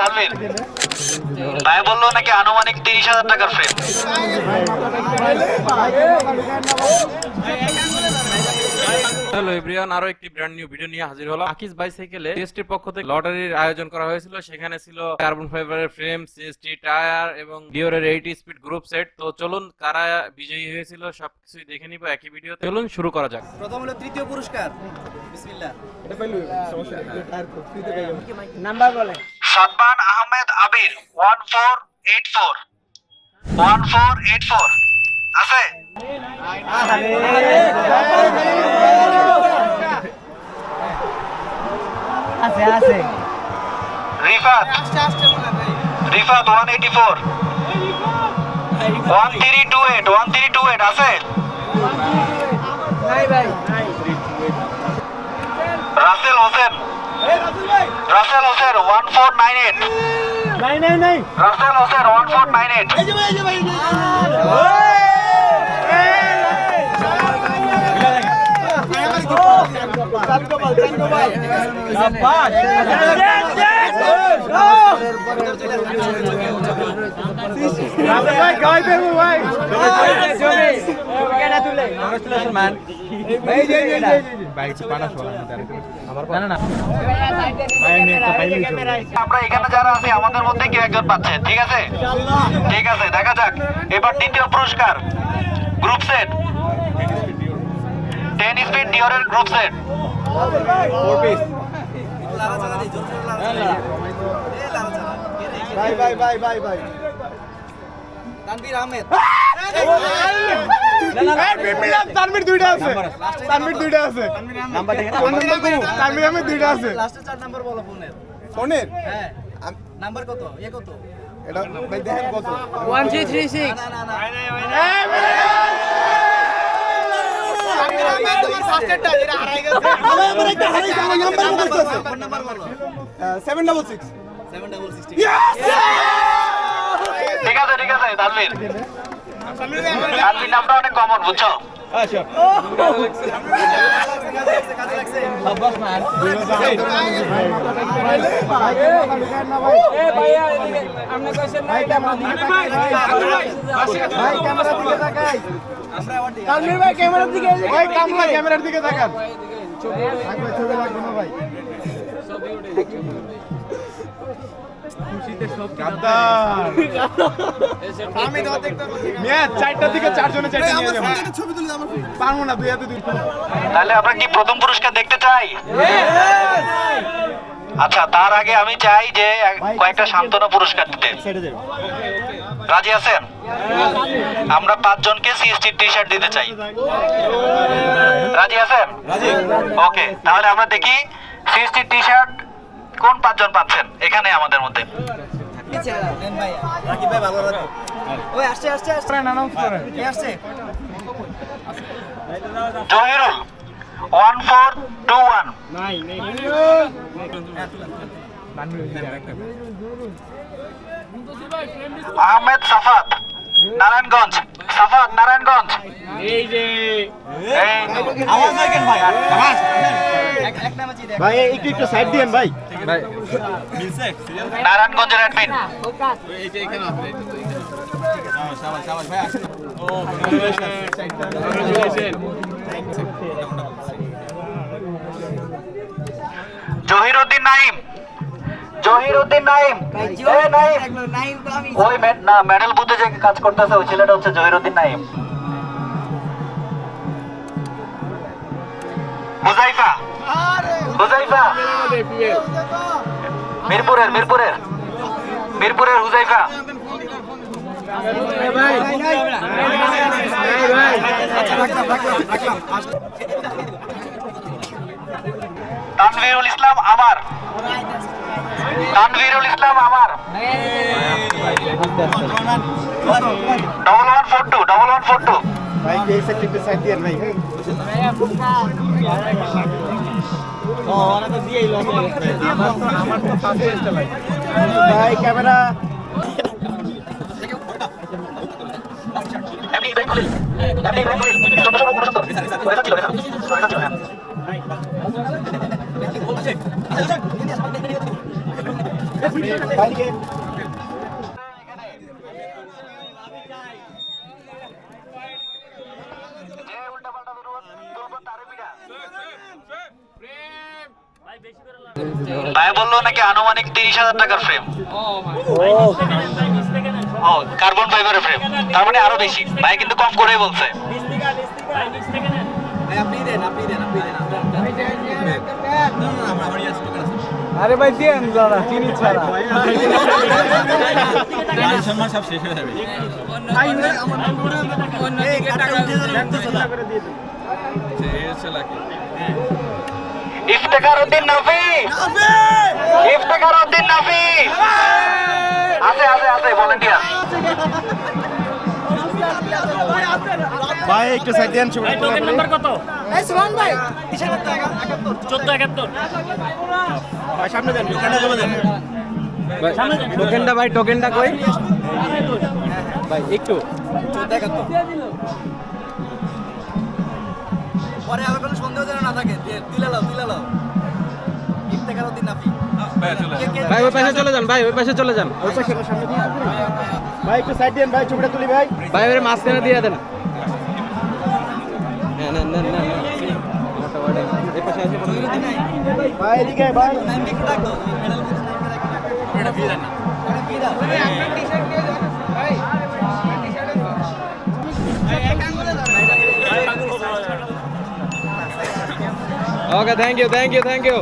তানভীর। ভাই বলল নাকি আনুমানিক তিরিশ হাজার টাকার ফ্রেম হ্যালো এভরিওয়ান আরও একটি ব্র্যান্ড নিউ ভিডিও নিয়ে হাজির হলাম। আকিস বাইসাইকেলে সিএসটির পক্ষ থেকে লটারির আয়োজন করা হয়েছিল। সেখানে ছিল কার্বন ফাইবারের ফ্রেম সিএসটি টায়ার এবং ডিওরের এইটি স্পিড গ্রুপ সেট তো চলুন কারা বিজয়ী হয়েছিল সবকিছুই দেখে নিব একই ভিডিওতে চলুন শুরু করা যাক। প্রথম হলো তৃতীয় পুরস্কার। বিসমিল্লাহ। Sadman Ahmed Abir, one four eight four. One four eight four. আছে? টু এইট টু এইট, আছে? Rasel Hossain. Rasel Hossain one four nine eight নাই নাই নাই Rasel Hossain one four nine eight আমরা এখানে যারা আছি আমাদের মধ্যে কেউ একজন পাচ্ছে ঠিক আছে ঠিক আছে দেখা যাক এবার দ্বিতীয় পুরস্কার গ্রুপ সেট টেন স্পিড ডিওরের গ্রুপ সেট ভাই ভাই ভাই ভাই ভাই তানভীর আহমেদ। তানভীর দুইটা আছে। তানভীর দুইটা আছে। নাম্বার দেখেন ফোন নাম্বার কো তানভীর আহমেদ দুইটা আছে। লাস্টে চার নাম্বার বলো ফোনের। ফোনের? হ্যাঁ। নাম্বার কত? এ কত? এটা ভাই দেখেন কত। সিক্স না না না বলো seven double six seven double sixty ঠিক তানভীর। তানভীর নামটা অনেক কমন বুঝছ? ভাই ক্যামেরার দিকে তাকান। দুই তাহলে আমরা কি প্রথম পুরস্কার দেখতে চাই? আচ্ছা তার আগে আমি চাই যে কয়েকটা সান্ত্বনা পুরস্কার দিতে। রাজি আছেন? আমরা পাঁচজনকে সিএসটি টি শার্ট দিতে চাই। রাজি আছেন? ওকে তাহলে আমরা দেখি সিএসটি টি শার্ট কোন পাঁচজন পাচ্ছেন? এখানে আমাদের মধ্যে। Zahirul one four two one. Ahmed Safat Narayanganj. Safat Narayanganj. এই যে আওয়াজ ভাই? ভাই একটু একটু সাইড দিয়েন ভাই। নারায়ণগঞ্জের অ্যাডমিন জহিরুদ্দিন নাইম জহিরুদ্দিন নাইম এ নাইম নাইম তো আমি ওই না মেডেল বুথে যে কাজ করতেছে ওই ছেলেটা হচ্ছে জহিরুদ্দিন নাইম হুজাইফা হুজাইফা। মিরপুরের মিরপুরের। মিরপুরের হুজাইফা। তানভীরুল ইসলাম আমার। তানভীরুল ইসলাম আমার। Double one four two double one four two ভাই এই সাইড একটু সাইড দিয়েন ভাই আমার তো ফার্স্ট এসটা ভাই ভাই ক্যামেরা এমনি ইব্রাহিম খলিল এমনি ইব্রাহিম খলিল চন্দ্র সৌরভ গুণসত্তর ওয়েসা ছিল ওয়েসা ওয়েসা ছিল ভাই দিকে ভাই বলল নাকি আনুমানিক তিরিশ হাজার টাকার ফ্রেম ও কার্বন ফাইবারের ফ্রেম তার মানে আরও বেশি ভাই কিন্তু কম করেই বলছে আপনি দেন আপনি দেন আপনি দেন আমরা বাড়ি আসছি আরে ভাই দেন দাদা চিনি ছাড়া সম্মান সব শেষ হয়ে যাবে ইফতেখার উদ্দিন নাফি! ইফতেখার উদ্দিন নাফি! আছে আছে আছে ভলেন্টিয়ার ভাই একটু সাইড দেন ছবি ভাই সামনে দেন দোকানে জমা দেন। টোকেনটা ভাই টোকেনটা কই? ভাই একটু। পরে আর কোনো সন্দেহ যেন না থাকে লাও তুলে লাও। ইফতেখার উদ্দিন নাফি ভাই ওই পাশে চলে যান ভাই ওই পাশে চলে যান। ওই পাশে সামনে দিয়ে ভাই একটু সাইড দেন ভাই ছবিটা তুলি ভাই। ভাই ওর মাঝখানে দিয়ে দেন। হ্যাঁ নেন নেন নেন নেন। আমারটা ওয়ার্ডে। এই পাশে আছে পড়ে গেছে। ভাই এদিকে ভাই। নাইম একটু ডাক দাও মেডাল এটা ফি দেন না। ফি দাও। Okay thank you thank you thank you